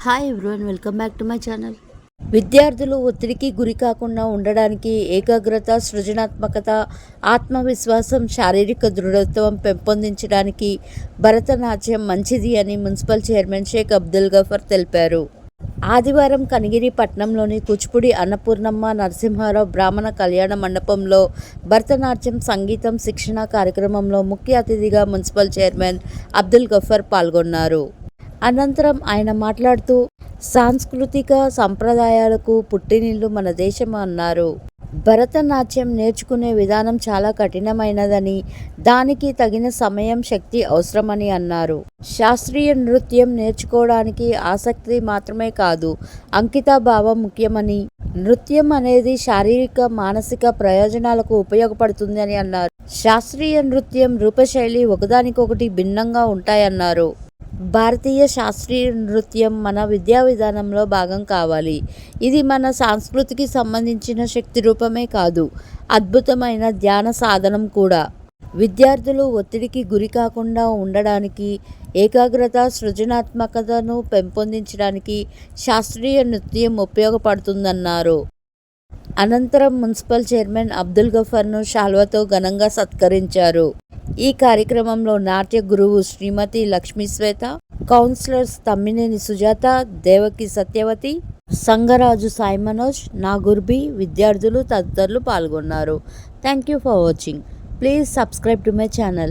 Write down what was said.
Hi everyone welcome back to my channel విద్యార్థులు ఒత్తిడికి గురి కాకుండా ఉండడానికి ఏకాగ్రత సృజనాత్మకత ఆత్మవిశ్వాసం శారీరక దృఢత్వం పెంపొందించడానికి భరతనాట్యం మంచిది అని మున్సిపల్ చైర్మన్ షేక్ అబ్దుల్ గఫర్ తెలిపారు. ఆదివారం కనిగిరి పట్నంలోని కూచిపూడి అన్నపూర్ణమ్మ నరసింహారావు బ్రాహ్మణ కళ్యాణ మండపంలో భరతనాట్యం సంగీతం శిక్షణ కార్యక్రమంలో ముఖ్య అతిథిగా మున్సిపల్ చైర్మన్ అబ్దుల్ గఫర్ పాల్గొన్నారు. అనంతరం ఆయన మాట్లాడుతూ సాంస్కృతిక సంప్రదాయాలకు పుట్టినిల్లు మన దేశం అన్నారు. భరతనాట్యం నేర్చుకునే విధానం చాలా కఠినమైనదని దానికి తగిన సమయం శక్తి అవసరమని అన్నారు. శాస్త్రీయ నృత్యం నేర్చుకోవడానికి ఆసక్తి మాత్రమే కాదు అంకితాభావం ముఖ్యమని నృత్యం అనేది శారీరక మానసిక ప్రయోజనాలకు ఉపయోగపడుతుందని అన్నారు. శాస్త్రీయ నృత్యం రూపశైలి ఒకదానికొకటి భిన్నంగా ఉంటాయన్నారు. భారతీయ శాస్త్రీయ నృత్యం మన విద్యా విధానంలో భాగం కావాలి. ఇది మన సంస్కృతికి సంబంధించిన శక్తి రూపమే కాదు అద్భుతమైన ధ్యాన సాధనం కూడా. విద్యార్థులు ఒత్తిడికి గురి కాకుండా ఉండడానికి ఏకాగ్రత సృజనాత్మకతను పెంపొందించడానికి శాస్త్రీయ నృత్యం ఉపయోగపడుతుందన్నారు. అనంతరం మున్సిపల్ చైర్మన్ అబ్దుల్ గఫర్ను శాల్వతో ఘనంగా సత్కరించారు. ఈ కార్యక్రమంలో నాట్య గురువు శ్రీమతి లక్ష్మీ శ్వేత కౌన్సిలర్స్ తమ్మినేని సుజాత దేవకి సత్యవతి సంగరాజు సాయి మనోజ్ నాగుర్బి విద్యార్థులు తదితరులు పాల్గొన్నారు. Thank you for watching please subscribe to my channel